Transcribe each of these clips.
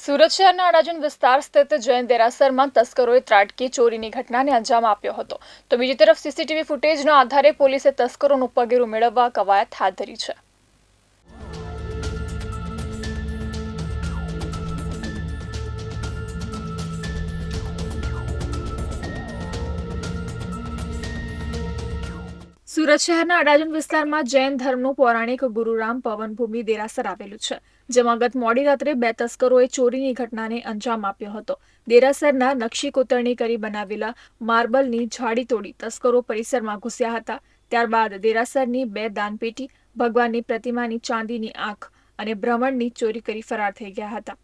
સુરત શહેરના અડાજણ વિસ્તાર સ્થિત જૈન દેરાસરમાં તસ્કરોએ ત્રાટકી ચોરીની ઘટનાને અંજામ આપ્યો હતો. તો બીજી તરફ સીસીટીવી ફૂટેજના આધારે પોલીસે તસ્કરોનું પગેરું મેળવવા કવાયત હાથ ધરી છે. સુરત શહેરના અડાજણ વિસ્તારમાં જૈન ધર્મનું પૌરાણિક ગુરુરામ પવનભૂમિ દેરાસર આવેલું છે, જેમાં ગત મોડી રાત્રે બે તસ્કરોએ ચોરીની ઘટનાને અંજામ આપ્યો હતો. દેરાસરના નકશી કોતરણી કરી બનાવેલા માર્બલની જાડી તોડી તસ્કરો પરિસરમાં ઘૂસ્યા હતા. ત્યારબાદ દેરાસરની બે દાનપેટી ભગવાનની પ્રતિમાની ચાંદીની આંખ અને ભ્રમણની ચોરી કરી ફરાર થઈ ગયા હતા.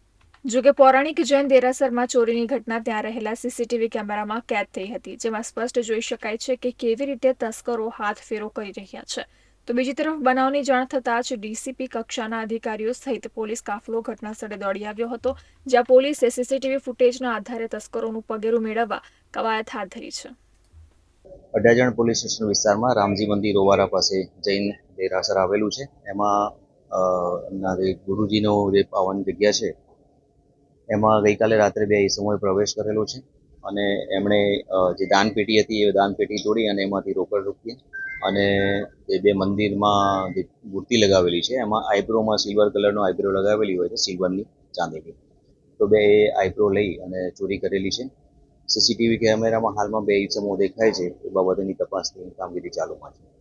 જોકે પૌરાણિક જૈન દેરાસરમાં ચોરીની ઘટના ત્યાં રહેલા સીસીટીવી કેમેરામાં કેદ થઈ હતી, જેમાં સ્પષ્ટ જોઈ શકાય છે કે કેવી રીતે તસ્કરો હાથ ફેરો કરી રહ્યા છે. તો બીજી તરફ બનાવની જાણ થતાં જ ડીસીપી કક્ષાના અધિકારીઓ સહિત પોલીસ કાફલો ઘટનાસ્થળે દોડી આવ્યો હતો, જ્યાં પોલીસે સીસીટીવી ફૂટેજના આધારે તસ્કરોનું પગેરું મેળવવા કવાયત હાથ ધરી છે. અડાજણ પોલીસ સ્ટેશન વિસ્તારમાં રામજી મંદિર ઓવારા પાસે જૈન દેરાસર આવેલું છે. એમાં ગુરુજીનો જે પાવન જગ્યા છે એમાં ગઈકાલે રાત્રે બે ઈસમોએ પ્રવેશ કરેલો છે અને એમણે જે દાનપેટી હતી એ દાનપેટી તોડી અને એમાંથી રોકડ રૂપિયા અને જે બે મંદિરમાં જે મૂર્તિ લગાવેલી છે એમાં આઈબ્રોમાં સિલ્વર કલરનો આઈબ્રો લગાવેલી હોય છે, સિલ્વરની ચાંદીની. તો બે એ આઈબ્રો લઈ અને ચોરી કરેલી છે. સીસીટીવી કેમેરામાં હાલમાં બે ઈસમો દેખાય છે એ બાબતેની તપાસની કામગીરી ચાલુમાં છે.